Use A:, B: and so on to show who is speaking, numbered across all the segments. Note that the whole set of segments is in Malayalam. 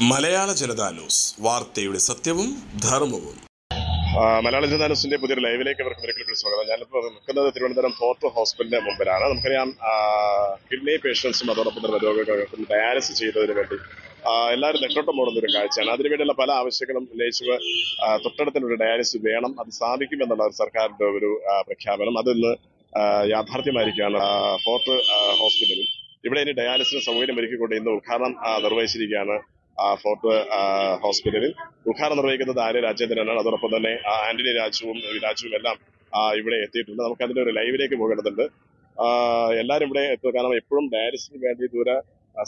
A: മലയാള ജനതാ ന്യൂസ് വാർത്തയുടെ സത്യവും ധർമ്മവും.
B: മലയാള ജനതാ ന്യൂസിന്റെ പുതിയൊരു ലൈവിലേക്ക് അവർക്ക് ഒരിക്കലും സ്വാഗതം. ഞാനിപ്പോൾ നിൽക്കുന്നത് തിരുവനന്തപുരം ഫോർട്ട് ഹോസ്പിറ്റലിന്റെ മുമ്പിലാണ്. നമുക്കറിയാം കിഡ്നി പേഷ്യൻസും അതോടൊപ്പം തന്നെ രോഗികൾക്കും ഡയാലിസിസ് ചെയ്തതിനു വേണ്ടി എല്ലാവരും നെട്ടോട്ടം ഓടുന്ന ഒരു കാഴ്ചയാണ്. അതിനുവേണ്ടിയുള്ള പല ആവശ്യങ്ങളും ഉന്നയിച്ച് തൊട്ടടുത്തിനൊരു ഡയാലിസിസ് വേണം അത് സാധിക്കുമെന്നുള്ള ഒരു സർക്കാരിന്റെ ഒരു പ്രഖ്യാപനം. അതിന്ന് യാഥാർത്ഥ്യമായിരിക്കുകയാണ് ഫോർട്ട് ഹോസ്പിറ്റലിൽ ഇവിടെ ഇനി ഡയാലിസിന് സൗകര്യം ഒരുക്കിക്കൊണ്ട് ഇന്ന് ഉദ്ഘാടനം നിർവഹിച്ചിരിക്കുകയാണ് ഫോർട്ട് ഹോസ്പിറ്റലിൽ ഉദ്ഘാടനം നിർവഹിക്കുന്നത് ആര്യ രാജേന്ദ്രനാണ്. അതോടൊപ്പം തന്നെ ആന്റണി രാജുവും രാജുവും എല്ലാം ഇവിടെ എത്തിയിട്ടുണ്ട്. നമുക്ക് അതിന്റെ ഒരു ലൈവിലേക്ക് പോകേണ്ടതുണ്ട്. എല്ലാവരും ഇവിടെ എത്തുക. കാരണം എപ്പോഴും ഡയാലിസിന് വേണ്ടി ദൂര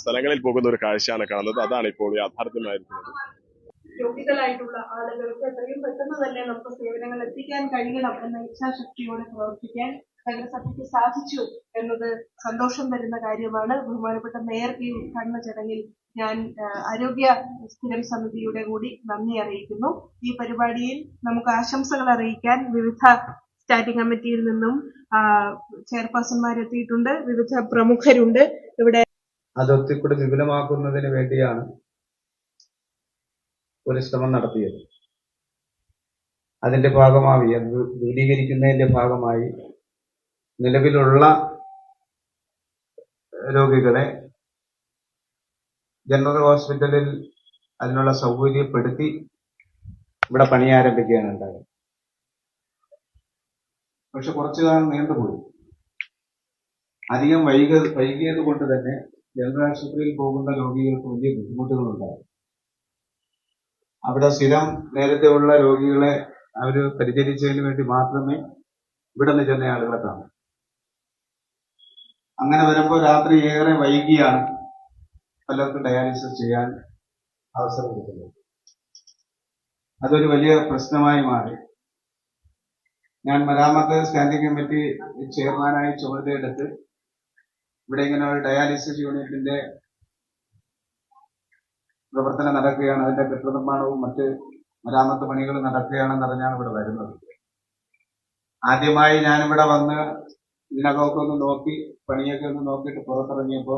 B: സ്ഥലങ്ങളിൽ പോകുന്ന ഒരു കാഴ്ചയാണ് കാണുന്നത്. അതാണ് ഇപ്പോൾ യാഥാർത്ഥ്യമായിരിക്കുന്നത്.
C: എത്രയും പെട്ടെന്ന് തന്നെ കഴിയണം ഇച്ഛാശക്തിയോടെ പ്രവർത്തിക്കാൻ സാധിച്ചു എന്നത് സന്തോഷം തരുന്ന കാര്യമാണ്. ബഹുമാനപ്പെട്ട മേയർ ഈ ഉദ്ഘാടന ചടങ്ങിൽ ഞാൻ ആരോഗ്യ സ്ഥിരം സമിതിയുടെ കൂടി നന്ദി അറിയിക്കുന്നു. ഈ പരിപാടിയിൽ നമുക്ക് ആശംസകൾ അറിയിക്കാൻ വിവിധ സ്റ്റാൻഡിംഗ് കമ്മിറ്റിയിൽ നിന്നും ചെയർപേഴ്സൺമാരെത്തിയിട്ടുണ്ട് വിവിധ പ്രമുഖരുണ്ട്. ഇവിടെ
D: അതൊക്കെ ഒത്തിക്കൂടി വിപുലമാക്കുന്നതിന് വേണ്ടിയാണ് ഒരു ശ്രമം നടത്തിയത്. അതിന്റെ ഭാഗമായി അത് വിപുലീകരിക്കുന്നതിന്റെ ഭാഗമായി നിലവിലുള്ള രോഗികളെ ജനറൽ ഹോസ്പിറ്റലിൽ അതിനുള്ള സൗകര്യപ്പെടുത്തി ഇവിടെ പണി ആരംഭിക്കുകയാണ് ഉണ്ടായത്. പക്ഷെ കുറച്ചു കാലം നീണ്ടുപോയി. അധികം വൈക വൈകിയത് കൊണ്ട് തന്നെ ജനറൽ ആശുപത്രിയിൽ പോകുന്ന രോഗികൾക്ക് വലിയ ബുദ്ധിമുട്ടുകളുണ്ടായി. അവിടെ സ്ഥിരം നേരത്തെ ഉള്ള രോഗികളെ അവർ പരിചരിച്ചതിന് വേണ്ടി മാത്രമേ ഇവിടെ നിന്ന് ചെന്ന ആളുകളെ കാണൂ. അങ്ങനെ വരുമ്പോൾ രാത്രി ഏറെ വൈകിയാണ് പലർക്കും ഡയാലിസിസ് ചെയ്യാൻ അവസരം കിട്ടുന്നത് അതൊരു വലിയ പ്രശ്നമായി മാറി. ഞാൻ മരാമത്ത് സ്റ്റാൻഡിംഗ് കമ്മിറ്റി ചെയർമാനായി ചുമതലയെടുത്ത് ഇവിടെ ഇങ്ങനെ ഒരു ഡയാലിസിസ് യൂണിറ്റിന്റെ പ്രവർത്തനം നടക്കുകയാണ്. അതിന്റെ കെട്ടിട നിർമ്മാണവും മറ്റ് മരാമത്ത് പണികളും നടക്കുകയാണെന്ന് അറിഞ്ഞാണ് ഇവിടെ വരുന്നത്. ആദ്യമായി ഞാനിവിടെ വന്ന് ഇതിനകമൊക്കെ ഒന്ന് നോക്കി പണിയൊക്കെ ഒന്ന് നോക്കിയിട്ട് പുറത്തിറങ്ങിയപ്പോ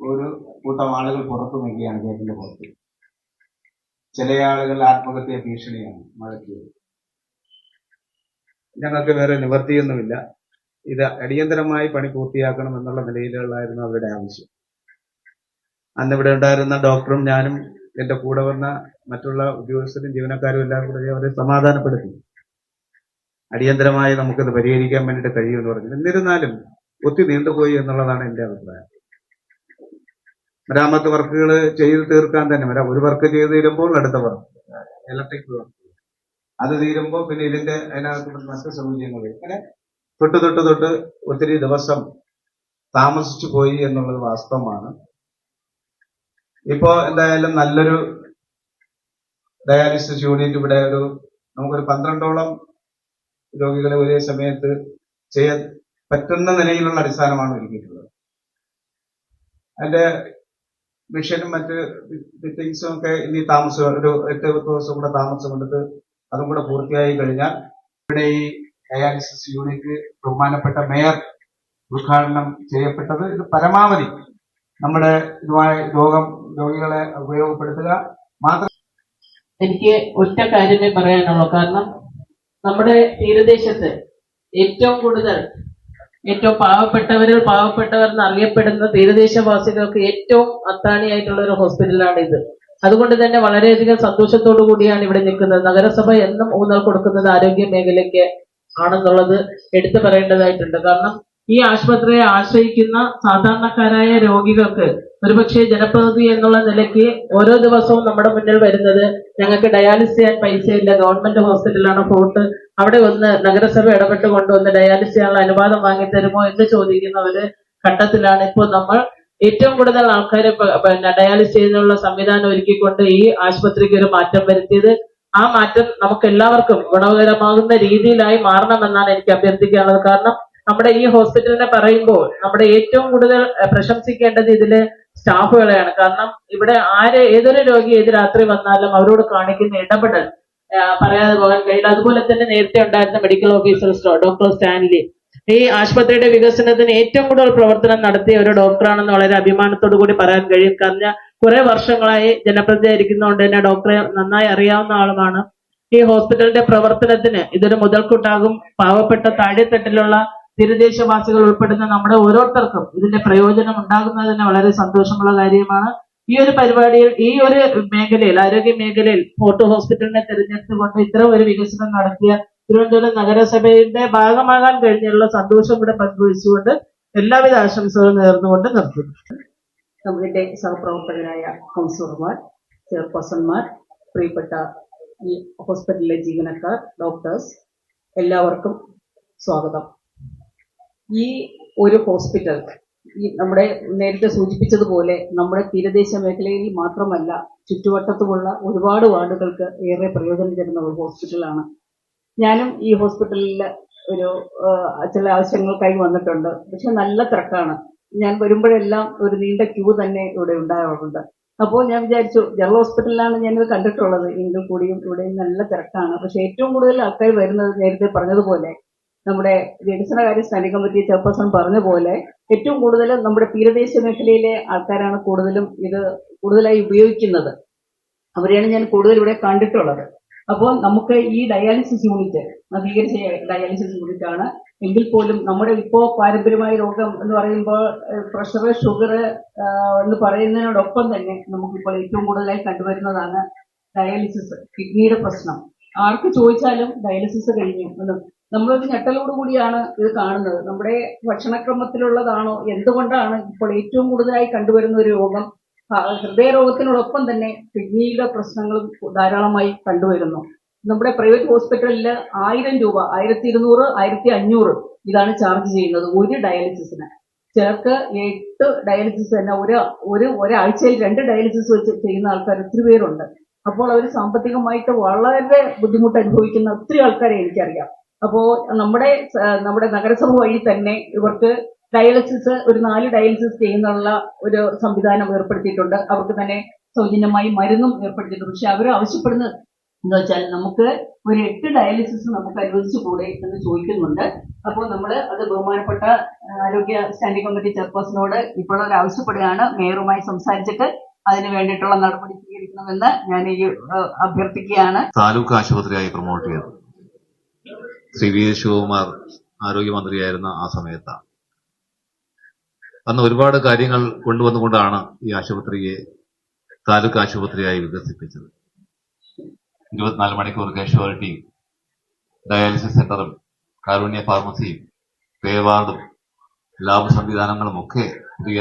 D: ഒരു കൂട്ടം ആളുകൾ പുറത്തു നിൽക്കുകയാണ് ഗേറ്റിന്റെ പുറത്ത്. ചില ആളുകൾ ആത്മഹത്യ ഭീഷണിയാണ് മഴയ്ക്ക് ഞങ്ങൾക്ക് വേറെ നിവർത്തിയൊന്നുമില്ല. ഇത് അടിയന്തരമായി പണി പൂർത്തിയാക്കണം എന്നുള്ള നിലയിലുള്ളായിരുന്നു അവരുടെ ആവശ്യം. അന്ന് ഇവിടെ ഉണ്ടായിരുന്ന ഡോക്ടറും ഞാനും എന്റെ കൂടെ വന്ന മറ്റുള്ള ഉദ്യോഗസ്ഥരും ജീവനക്കാരും എല്ലാവരും കൂടെ അവരെ സമാധാനപ്പെടുത്തി. അടിയന്തരമായി നമുക്കിത് പരിഹരിക്കാൻ വേണ്ടിയിട്ട് കഴിയുമെന്ന് പറഞ്ഞു എന്നിരുന്നാലും ഒത്തി നീണ്ടുപോയി എന്നുള്ളതാണ് എന്റെ അഭിപ്രായം. മരാമത്ത് വർക്കുകൾ ചെയ്ത് തീർക്കാൻ തന്നെ. വരാം ഒരു വർക്ക് ചെയ്ത് തീരുമ്പോൾ അടുത്ത വർക്ക് ഇലക്ട്രിക് വർക്ക് അത് തീരുമ്പോൾ പിന്നെ ഇതിന്റെ അതിനകത്ത് മറ്റു സൗകര്യങ്ങൾ ഇങ്ങനെ തൊട്ട് തൊട്ട് തൊട്ട് ഒത്തിരി ദിവസം താമസിച്ചു പോയി എന്നുള്ളത് വാസ്തവമാണ്. ഇപ്പോ എന്തായാലും നല്ലൊരു ഡയാലിസിസ് യൂണിറ്റ് ഇവിടെ ഒരു നമുക്കൊരു പന്ത്രണ്ടോളം രോഗികളെ ഒരേ സമയത്ത് ചെയ്യാൻ പറ്റുന്ന നിലയിലുള്ള അടിസ്ഥാനമാണ് ഒരുക്കിയിട്ടുള്ളത്. അതിന്റെ മിഷനും മറ്റ് ഫിറ്റിങ്സും ഒക്കെ ഇനി താമസം ഒരു എട്ട് ദിവസം കൂടെ താമസം കൊടുത്ത് അതും കൂടെ പൂർത്തിയായി കഴിഞ്ഞാൽ ഇവിടെ ഈ ഡയാലിസിസ് യൂണിറ്റ് ബഹുമാനപ്പെട്ട മേയർ ഉദ്ഘാടനം ചെയ്യപ്പെട്ടത് ഇത് പരമാവധി നമ്മുടെ ഇതുമായി രോഗം രോഗികളെ ഉപയോഗപ്പെടുത്തുക. മാത്രം
E: എനിക്ക് ഒറ്റ കാര്യമേ പറയാനുള്ളൂ. കാരണം നമ്മുടെ തീരദേശത്ത് ഏറ്റവും കൂടുതൽ ഏറ്റവും പാവപ്പെട്ടവരിൽ പാവപ്പെട്ടവർ എന്ന് അറിയപ്പെടുന്ന തീരദേശവാസികൾക്ക് ഏറ്റവും അത്താണിയായിട്ടുള്ള ഒരു ഹോസ്പിറ്റലാണ് ഇത്. അതുകൊണ്ട് തന്നെ വളരെയധികം സന്തോഷത്തോടു കൂടിയാണ് ഇവിടെ നിൽക്കുന്നത്. നഗരസഭ എന്നും ഊന്നൽ കൊടുക്കുന്നത് ആരോഗ്യ മേഖലയ്ക്ക് ആണെന്നുള്ളത് എടുത്തു പറയേണ്ടതായിട്ടുണ്ട്. കാരണം ഈ ആശുപത്രിയെ ആശ്രയിക്കുന്ന സാധാരണക്കാരായ രോഗികൾക്ക് ഒരുപക്ഷെ ജനപ്രതിനിധി എന്നുള്ള നിലയ്ക്ക് ഓരോ ദിവസവും നമ്മുടെ മുന്നിൽ വരുന്നത് ഞങ്ങൾക്ക് ഡയാലിസിസ് ചെയ്യാൻ പൈസയില്ല. ഗവൺമെന്റ് ഹോസ്പിറ്റലാണ് ഫോർട്ട്. അവിടെ ഒന്ന് നഗരസഭ ഇടപെട്ട് കൊണ്ടുവന്ന് ഡയാലിസിസ് ചെയ്യാനുള്ള അനുവാദം വാങ്ങി തരുമോ എന്ന് ചോദിക്കുന്ന ഒരു ഘട്ടത്തിലാണ് ഇപ്പോൾ നമ്മൾ. ഏറ്റവും കൂടുതൽ ആൾക്കാരെ പിന്നെ ഡയാലിസിസ് ചെയ്യുന്നതിനുള്ള സംവിധാനം ഒരുക്കിക്കൊണ്ട് ഈ ആശുപത്രിക്ക് ഒരു മാറ്റം വരുത്തിയത്. ആ മാറ്റം നമുക്ക് എല്ലാവർക്കും ഗുണകരമാകുന്ന രീതിയിലായി മാറണമെന്നാണ് എനിക്ക് അഭ്യർത്ഥിക്കാനുള്ളത്. കാരണം നമ്മുടെ ഈ ഹോസ്പിറ്റലിനെ പറയുമ്പോൾ നമ്മുടെ ഏറ്റവും കൂടുതൽ പ്രശംസിക്കേണ്ടത് ഇതിലെ സ്റ്റാഫുകളെയാണ്. കാരണം ഇവിടെ ആര് ഏതൊരു രോഗി ഏത് രാത്രി വന്നാലും അവരോട് കാണിക്കുന്ന ഇടപെടൽ പറയാതെ പോകാൻ കഴിയില്ല. അതുപോലെ തന്നെ നേരത്തെ ഉണ്ടായിരുന്ന മെഡിക്കൽ ഓഫീസർ ഡോക്ടർ സ്റ്റാൻലി ഈ ആശുപത്രിയുടെ വികസനത്തിന് ഏറ്റവും കൂടുതൽ പ്രവർത്തനം നടത്തിയ ഒരു ഡോക്ടറാണെന്ന് വളരെ അഭിമാനത്തോടു കൂടി പറയാൻ കഴിയും. കാരണം കുറെ വർഷങ്ങളായി ജനപ്രതിയായിരിക്കുന്നതുകൊണ്ട് തന്നെ ഡോക്ടറെ നന്നായി അറിയാവുന്ന ആളുമാണ്. ഈ ഹോസ്പിറ്റലിന്റെ പ്രവർത്തനത്തിന് ഇതൊരു മുതൽക്കൂട്ടാകും. പാവപ്പെട്ട താഴെത്തട്ടിലുള്ള തീരദേശവാസികൾ ഉൾപ്പെടുന്ന നമ്മുടെ ഓരോരുത്തർക്കും ഇതിന്റെ പ്രയോജനം ഉണ്ടാകുന്നത് തന്നെ വളരെ സന്തോഷമുള്ള കാര്യമാണ്. ഈ ഒരു പരിപാടിയിൽ ഈ ഒരു മേഖലയിൽ ആരോഗ്യ മേഖലയിൽ ഫോർട്ട് ഹോസ്പിറ്റലിനെ തിരഞ്ഞെടുത്തുകൊണ്ട് ഇത്തരം ഒരു വികസനം നടത്തിയ തിരുവനന്തപുരം നഗരസഭയുടെ ഭാഗമാകാൻ കഴിഞ്ഞുള്ള സന്തോഷം ഇവിടെ പങ്കുവച്ചുകൊണ്ട് എല്ലാവിധ ആശംസകളും നേർന്നുകൊണ്ട് നിർത്തുന്നു.
F: നമ്മുടെ സഹപ്രവർത്തകരായ കൗൺസിലർമാർ ചെയർപേഴ്സൺമാർ പ്രിയപ്പെട്ട ഈ ഹോസ്പിറ്റലിലെ ജീവനക്കാർ ഡോക്ടേഴ്സ് എല്ലാവർക്കും സ്വാഗതം. ഈ ഒരു ഹോസ്പിറ്റൽ ഈ നമ്മുടെ നേരത്തെ സൂചിപ്പിച്ചതുപോലെ നമ്മുടെ തീരദേശ മേഖലയിൽ മാത്രമല്ല ചുറ്റുവട്ടത്തുമുള്ള ഒരുപാട് വാർഡുകൾക്ക് ഏറെ പ്രയോജനം തരുന്ന ഒരു ഹോസ്പിറ്റലാണ്. ഞാനും ഈ ഹോസ്പിറ്റലിൽ ഒരു ചില ആവശ്യങ്ങൾക്കായി വന്നിട്ടുണ്ട്. പക്ഷെ നല്ല തിരക്കാണ്. ഞാൻ വരുമ്പോഴെല്ലാം ഒരു നീണ്ട ക്യൂ തന്നെ ഇവിടെ ഉണ്ടാകാറുണ്ട് അപ്പോൾ ഞാൻ വിചാരിച്ചു ജനറൽ ഹോസ്പിറ്റലിലാണ് ഞാനിത് കണ്ടിട്ടുള്ളത്. എങ്കിൽ കൂടിയും ഇവിടെ നല്ല തിരക്കാണ്. പക്ഷെ ഏറ്റവും കൂടുതൽ ആൾക്കാർ വരുന്നത് നേരത്തെ പറഞ്ഞതുപോലെ നമ്മുടെ വികസനകാര്യ സ്റ്റാൻഡിംഗ് കമ്മിറ്റി ചെയർപേഴ്സൺ പറഞ്ഞ പോലെ ഏറ്റവും കൂടുതൽ നമ്മുടെ തീരദേശ മേഖലയിലെ ആൾക്കാരാണ് കൂടുതലും ഇത് കൂടുതലായി ഉപയോഗിക്കുന്നത്. അവരെയാണ് ഞാൻ കൂടുതൽ ഇവിടെ കണ്ടിട്ടുള്ളത്. അപ്പോൾ നമുക്ക് ഈ ഡയാലിസിസ് യൂണിറ്റ് നവീകരിച്ച ഡയാലിസിസ് യൂണിറ്റ് ആണ്. എങ്കിൽ പോലും നമ്മുടെ ഇപ്പോ പാരമ്പര്യമായ രോഗം എന്ന് പറയുമ്പോൾ പ്രഷർ ഷുഗർ എന്ന് പറയുന്നതിനോടൊപ്പം തന്നെ നമുക്കിപ്പോൾ ഏറ്റവും കൂടുതലായി കണ്ടുവരുന്നതാണ് ഡയാലിസിസ് കിഡ്നിയുടെ പ്രശ്നം. ആർക്ക് ചോദിച്ചാലും ഡയാലിസിസ് കഴിഞ്ഞു നമ്മളൊരു ഞെട്ടലോട് കൂടിയാണ് ഇത് കാണുന്നത്. നമ്മുടെ ഭക്ഷണക്രമത്തിലുള്ളതാണോ? എന്തുകൊണ്ടാണ് ഇപ്പോൾ ഏറ്റവും കൂടുതലായി കണ്ടുവരുന്ന ഒരു രോഗം? ഹൃദയരോഗത്തിനോടൊപ്പം തന്നെ കിഡ്നിയുടെ പ്രശ്നങ്ങളും ധാരാളമായി കണ്ടുവരുന്നു. നമ്മുടെ പ്രൈവറ്റ് ഹോസ്പിറ്റലിൽ ആയിരം രൂപ ആയിരത്തി ഇരുന്നൂറ് ആയിരത്തി അഞ്ഞൂറ് ഇതാണ് ചാർജ് ചെയ്യുന്നത് ഒരു ഡയാലിസിസിന്. ചിലർക്ക് എട്ട് ഡയാലിസിസ് തന്നെ ഒരു ഒരു ഒരാഴ്ചയിൽ രണ്ട് ഡയാലിസിസ് വെച്ച് ചെയ്യുന്ന ആൾക്കാർ ഒത്തിരി പേരുണ്ട്. അപ്പോൾ അവർ സാമ്പത്തികമായിട്ട് വളരെ ബുദ്ധിമുട്ട് അനുഭവിക്കുന്ന ഒത്തിരി ആൾക്കാരെ എനിക്കറിയാം. അപ്പോൾ നമ്മുടെ നമ്മുടെ നഗരസഭ വഴി തന്നെ ഇവർക്ക് ഡയാലിസിസ് ഒരു നാല് ഡയാലിസിസ് ചെയ്യുന്നുള്ള ഒരു സംവിധാനം ഏർപ്പെടുത്തിയിട്ടുണ്ട്. അവർക്ക് തന്നെ സൗജന്യമായി മരുന്നും ഏർപ്പെടുത്തിയിട്ടുണ്ട്. പക്ഷെ അവർ ആവശ്യപ്പെടുന്നത് എന്താ വെച്ചാൽ നമുക്ക് ഒരു എട്ട് ഡയാലിസിസ് നമുക്ക് അനുവദിച്ചു കൂടെ എന്ന് ചോദിക്കുന്നുണ്ട്. അപ്പോൾ നമ്മൾ അത് ബഹുമാനപ്പെട്ട ആരോഗ്യ സ്റ്റാൻഡിംഗ് കമ്മിറ്റി ചെയർപേഴ്സണോട് ഇപ്പോൾ അവർ ആവശ്യപ്പെടുകയാണ്. മേയറുമായി സംസാരിച്ചിട്ട് അതിന് വേണ്ടിയിട്ടുള്ള നടപടി സ്വീകരിക്കണമെന്ന് ഞാൻ ഈ അഭ്യർത്ഥിക്കുകയാണ്.
G: താലൂക്ക് ആശുപത്രിയായി പ്രൊമോട്ട് ചെയ്തത് ശ്രീ വി ശിവകുമാർ ആരോഗ്യമന്ത്രിയായിരുന്ന ആ സമയത്താണ്. അന്ന് ഒരുപാട് കാര്യങ്ങൾ കൊണ്ടുവന്നുകൊണ്ടാണ് ഈ ആശുപത്രിയെ താലൂക്ക് ആശുപത്രിയായി വികസിപ്പിച്ചത്. ഇരുപത്തിനാല് മണിക്കൂർ കാഷ്വാലിറ്റിയും ഡയാലിസിസ് സെന്ററും കാരുണ്യ ഫാർമസിയും പേ വാർഡും ലാബ് സംവിധാനങ്ങളും ഒക്കെ പുതിയ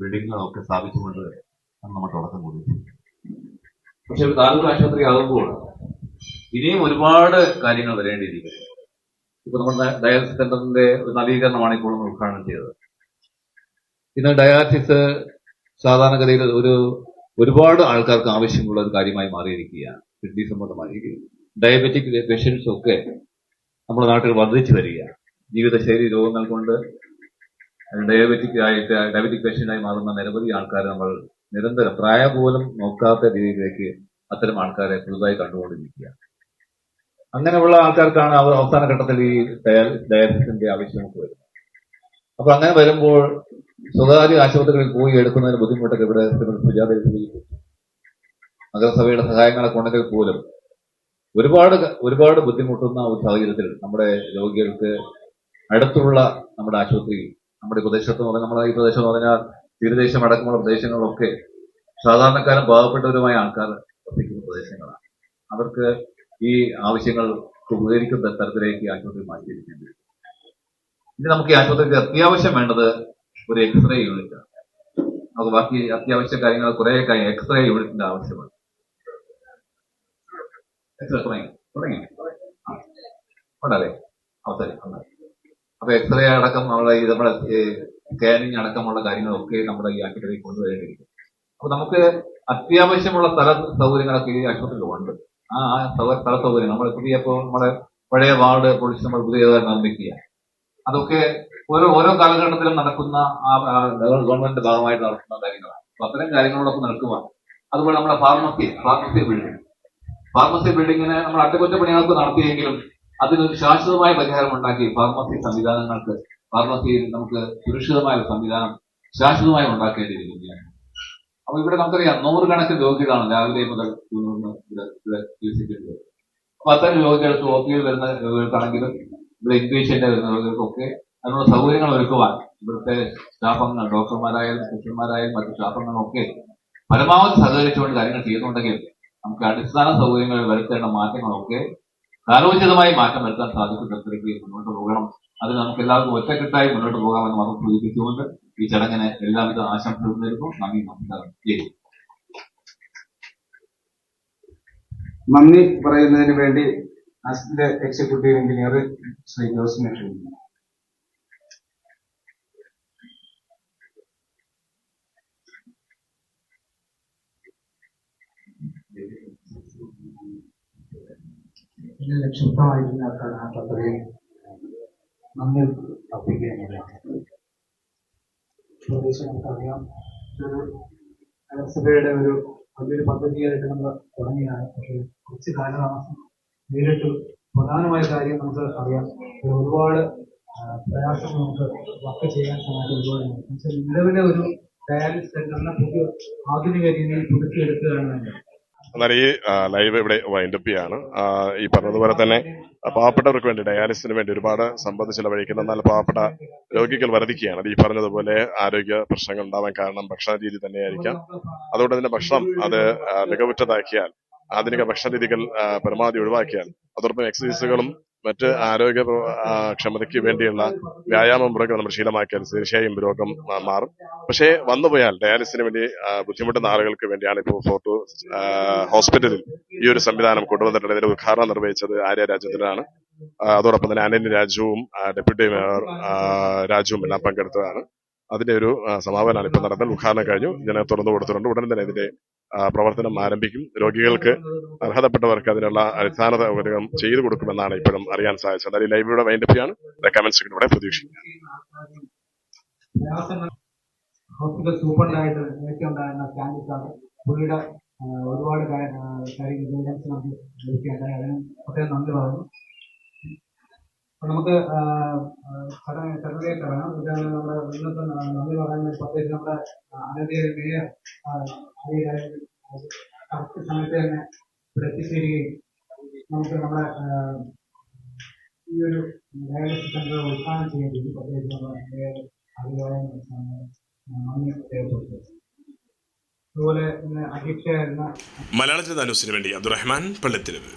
G: ബിൽഡിങ്ങുകളും ഒക്കെ സ്ഥാപിച്ചുകൊണ്ട് നമ്മൾ തുടക്കം കൊടുത്തു പക്ഷെ താലൂക്ക് ആശുപത്രി ആകുമ്പോൾ ഇനിയും ഒരുപാട് കാര്യങ്ങൾ വരേണ്ടിയിരിക്കുന്നു. ഇപ്പൊ നമ്മുടെ ഡയാലിസിസ് സെന്ററിന്റെ ഒരു നവീകരണമാണ് ഇപ്പോൾ നമ്മൾ ഉദ്ഘാടനം ചെയ്തത്. ഇന്ന് ഡയാലിസിസ് സാധാരണഗതിയിൽ ഒരു ഒരുപാട് ആൾക്കാർക്ക് ആവശ്യമുള്ള ഒരു കാര്യമായി മാറിയിരിക്കുകയാണ്. കിഡ്നി സംബന്ധമായി. ഡയബറ്റിക് പേഷ്യൻസ് ഒക്കെ നമ്മുടെ നാട്ടിൽ വർദ്ധിച്ചു വരികയാണ്. ജീവിതശൈലി രോഗങ്ങൾ കൊണ്ട് ഡയബറ്റിക് ആയിട്ട് ഡയബറ്റിക് പേഷ്യന്റായി മാറുന്ന നിരവധി ആൾക്കാരെ നമ്മൾ നിരന്തരം പ്രായം പോലും നോക്കാത്ത രീതിയിലേക്ക് അത്തരം ആൾക്കാരെ പുതുതായി കണ്ടുകൊണ്ടിരിക്കുക അങ്ങനെയുള്ള ആൾക്കാർക്കാണ് അവസാന ഘട്ടത്തിൽ ഈ ഡയാ- ആവശ്യം ആവശ്യമൊക്കെ വരുന്നത്. അപ്പൊ അങ്ങനെ വരുമ്പോൾ സ്വകാര്യ ആശുപത്രികളിൽ പോയി എടുക്കുന്നതിന് ബുദ്ധിമുട്ടൊക്കെ ഇവിടെ സുജാത നഗരസഭയുടെ സഹായങ്ങളൊക്കെ ഉണ്ടെങ്കിൽ പോലും ഒരുപാട് ഒരുപാട് ബുദ്ധിമുട്ടുന്ന ഒരു സാഹചര്യത്തിൽ നമ്മുടെ രോഗികൾക്ക് അടുത്തുള്ള നമ്മുടെ ആശുപത്രി നമ്മുടെ പ്രദേശത്ത് പറഞ്ഞാൽ നമ്മുടെ ഈ പ്രദേശം എന്ന് പറഞ്ഞാൽ തീരദേശം അടക്കമുള്ള പ്രദേശങ്ങളിലൊക്കെ സാധാരണക്കാരും പാവപ്പെട്ടവരുമായ ആൾക്കാർ വസിക്കുന്ന പ്രദേശങ്ങളാണ്. അവർക്ക് ഈ ആവശ്യങ്ങൾ ഉപകരിക്കുന്ന തരത്തിലേക്ക് ആശുപത്രി മാറ്റിയിരിക്കേണ്ടി വരും. ഇനി നമുക്ക് ഈ ആശുപത്രിക്ക് അത്യാവശ്യം വേണ്ടത് ഒരു എക്സ്റേ യൂണിറ്റ് ആണ്. നമുക്ക് ബാക്കി അത്യാവശ്യ കാര്യങ്ങൾ കുറെ എക്സ്റേ യൂണിറ്റിന്റെ ആവശ്യമാണ്. എക്സ്റേ തുടങ്ങി. തുടങ്ങി. ഉണ്ടല്ലേ? അവസരം. അപ്പൊ എക്സ്റേ അടക്കം നമ്മുടെ ഈ നമ്മുടെ സ്കാനിങ് അടക്കമുള്ള കാര്യങ്ങളൊക്കെ നമ്മുടെ ഈ ആശുപത്രിയിൽ കൊണ്ടുവരേണ്ടിയിരിക്കും അപ്പൊ നമുക്ക് അത്യാവശ്യമുള്ള സ്ഥല സൗകര്യങ്ങളൊക്കെ ഈ ആശുപത്രിയിൽ ഉണ്ട്. ആ സ്ഥല സൗകര്യം നമ്മൾ പുതിയ നമ്മുടെ പഴയ വാർഡ് പൊളിച്ച് നമ്മൾ പുതിയതായി നിർമ്മിക്കുക. അതൊക്കെ ഓരോ ഓരോ കാലഘട്ടത്തിലും നടക്കുന്ന ആ ഗവൺമെന്റിന്റെ ഭാഗമായിട്ട് നടക്കുന്ന കാര്യങ്ങളാണ്. അപ്പൊ അത്തരം കാര്യങ്ങളോടൊപ്പം നടക്കുവാണ്. അതുപോലെ നമ്മുടെ ഫാർമസി ഫാർമസി ബിൽഡിംഗ്. ഫാർമസി ബിൽഡിങ്ങിനെ നമ്മൾ അറ്റകുറ്റപ്പണികൾക്ക് നടത്തിയെങ്കിലും അതിനൊരു ശാശ്വതമായ പരിഹാരം ഉണ്ടാക്കി ഫാർമസി സംവിധാനങ്ങൾക്ക് ഫാർമസിയിൽ നമുക്ക് സുരക്ഷിതമായ സംവിധാനം ശാശ്വതമായി ഉണ്ടാക്കേണ്ടിയിരിക്കുകയാണ്. അപ്പൊ ഇവിടെ നമുക്കറിയാം നൂറുകണക്കിന് രോഗികളാണ് രാവിലെ മുതൽ ഇവിടെ ചികിത്സിക്കുന്നത് അപ്പൊ അത്തരം രോഗികൾക്ക് ഒ പിയിൽ വരുന്ന രോഗികൾക്കാണെങ്കിലും ഇവിടെ ഇൻപേഷ്യന്റ് വരുന്ന രോഗികൾക്കൊക്കെ അതിനുള്ള സൗകര്യങ്ങൾ ഒരുക്കുവാൻ ഇവിടുത്തെ സ്റ്റാഫംഗങ്ങൾ ഡോക്ടർമാരായാലും സിസ്റ്റർമാരായാലും മറ്റു സ്റ്റാഫംഗങ്ങളൊക്കെ പരമാവധി സഹകരിച്ചുകൊണ്ട് കാര്യങ്ങൾ ചെയ്യുന്നുണ്ടെങ്കിൽ നമുക്ക് അടിസ്ഥാന സൗകര്യങ്ങളിൽ വരുത്തേണ്ട മാറ്റങ്ങളൊക്കെ കാലോചിതമായി മാറ്റം വരുത്താൻ സാധിക്കുന്ന തരത്തിലേക്ക് മുന്നോട്ട് പോകണം. അത് നമുക്ക് എല്ലാവർക്കും ഒറ്റക്കെട്ടായി മുന്നോട്ട് പോകാമെന്ന് മാത്രം സൂചിപ്പിച്ചുകൊണ്ട് ഈ ചടങ്ങിന് എല്ലാവിധ ആശംസകളും നേരുന്നു. നന്ദി നമസ്കാരം
D: നന്ദി. പറയുന്നതിന് വേണ്ടി അസിസ്റ്റന്റ് എക്സിക്യൂട്ടീവ് എഞ്ചിനീയർ ശ്രീ ജോസിനെ ക്ഷണിക്കുന്നു
H: ഇതിൽ ആ അത്രയും നന്ദി. അർപ്പിക്കുകയാണ് പ്രദേശം നമുക്കറിയാം ഒരു നഗരസഭയുടെ ഒരു വലിയൊരു പദ്ധതിയായിട്ട് നമ്മൾ തുടങ്ങിയാണ് പക്ഷേ കുറച്ച് കാലതാമസം നേരിട്ട് പ്രധാനമായ കാര്യം നമുക്ക് അറിയാം. ഒരുപാട് പ്രയാസം നമുക്ക് വർക്ക് ചെയ്യാൻ സാധിക്കും ഒരുപാട്. നിലവിലെ ഒരു ഡയാലിസിസ് സെന്ററിനെ പുതിയ ആധുനിക രീതിയിൽ പുതുക്കിയെടുക്കുകയാണ്
B: എന്നാൽ ഈ ലൈവ് ഇവിടെ വൈൻഡപ്പ് ചെയ്യാണ്. ഈ പറഞ്ഞതുപോലെ തന്നെ പാവപ്പെട്ടവർക്ക് വേണ്ടി ഡയാലിസിന് വേണ്ടി ഒരുപാട് സമ്പത്ത് ചിലവഴിക്കുന്ന. എന്നാൽ പാവപ്പെട്ട രോഗികൾ വർദ്ധിക്കുകയാണ് ഈ പറഞ്ഞതുപോലെ ആരോഗ്യ പ്രശ്നങ്ങൾ ഉണ്ടാവാൻ കാരണം ഭക്ഷണ രീതി തന്നെയായിരിക്കാം. അതുകൊണ്ട് തന്നെ ഭക്ഷണം അത് മികവുറ്റതാക്കിയാൽ ആധുനിക ഭക്ഷണ രീതികൾ പരമാവധി ഒഴിവാക്കിയാൽ അതോടൊപ്പം എക്സസൈസുകളും മറ്റ് ആരോഗ്യ ക്ഷമതയ്ക്ക് വേണ്ടിയുള്ള വ്യായാമ മുറകൾ നമ്മൾ ശീലമാക്കിയാൽ തീർച്ചയായും രോഗം മാറും. പക്ഷേ വന്നുപോയാൽ ഡയാലിസിന് വേണ്ടി ബുദ്ധിമുട്ടുന്ന ആളുകൾക്ക് വേണ്ടിയാണ് ഇപ്പോൾ ഫോർട്ട് ഹോസ്പിറ്റലിൽ ഈ ഒരു സംവിധാനം കൊണ്ടുവന്നിട്ടുള്ളത്. ഇതിന്റെ ഉദ്ഘാടനം നിർവഹിച്ചത് ആര്യ രാജ്യത്തിലാണ് അതോടൊപ്പം തന്നെ അനിൽ രാജുവും ഡെപ്യൂട്ടി മേയർ രാജുവും എല്ലാം പങ്കെടുത്തതാണ്. അതിന്റെ ഒരു സമാപനമാണ് ഇപ്പോൾ നടന്നത്. ഉദ്ഘാടനം കഴിഞ്ഞു. ഇതിനെ തുറന്നു കൊടുത്തിട്ടുണ്ട്. ഉടൻ തന്നെ ഇതിന്റെ പ്രവർത്തനം ആരംഭിക്കും. രോഗികൾക്ക് അർഹതപ്പെട്ടവർക്ക് അതിനുള്ള അടിസ്ഥാന സൗകര്യം ചെയ്തു കൊടുക്കുമെന്നാണ് ഇപ്പോഴും അറിയാൻ സാധിച്ചത്. അതായത് ലൈവിലൂടെ വൈൻഡപ്പിയാണ് കമന്റ്സ് ഇവിടെ പ്രതീക്ഷിക്കുന്നത്
H: ഹോസ്പിറ്റൽ സൂപ്രണ്ടായിട്ട് നേരത്തെ ഉണ്ടായിരുന്ന സ്റ്റാൻഡ് സാർ പുള്ളിയുടെ ഒരുപാട് കാര്യങ്ങൾ ഗൈഡൻസ് നമുക്ക് ലഭിക്കുകയുണ്ടായി അതിന് പ്രത്യേകം നന്ദി പറഞ്ഞു നമുക്ക് ഇറങ്ങാം. ഇതാണ് നമ്മുടെ ഇന്നത്തെ നന്ദി പറയുന്ന പ്രത്യേകിച്ച് നമ്മുടെ അനധിക മേയർ കറക്റ്റ് സമയത്ത് തന്നെ ഇവിടെ എത്തിച്ചേരുകയും നമുക്ക് നമ്മുടെ ഈ ഒരു ഡയാലിസിസ് സെന്റർ ഉദ്ഘാടനം വേണ്ടി പ്രത്യേകിച്ച് നമ്മുടെ മേയർ അഭിപ്രായം നന്ദി രേഖപ്പെടുത്തുന്നു അതുപോലെ ഇന്ന് അധ്യക്ഷയായിരുന്ന
A: മലയാള ജനത ന്യൂസിന് വേണ്ടി അബ്ദുറഹ്മാൻ പള്ളത്തിലവ്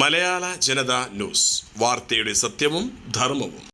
A: മലയാള ജനത ന്യൂസ്. വാർത്തയുടെ സത്യവും ധർമ്മവും.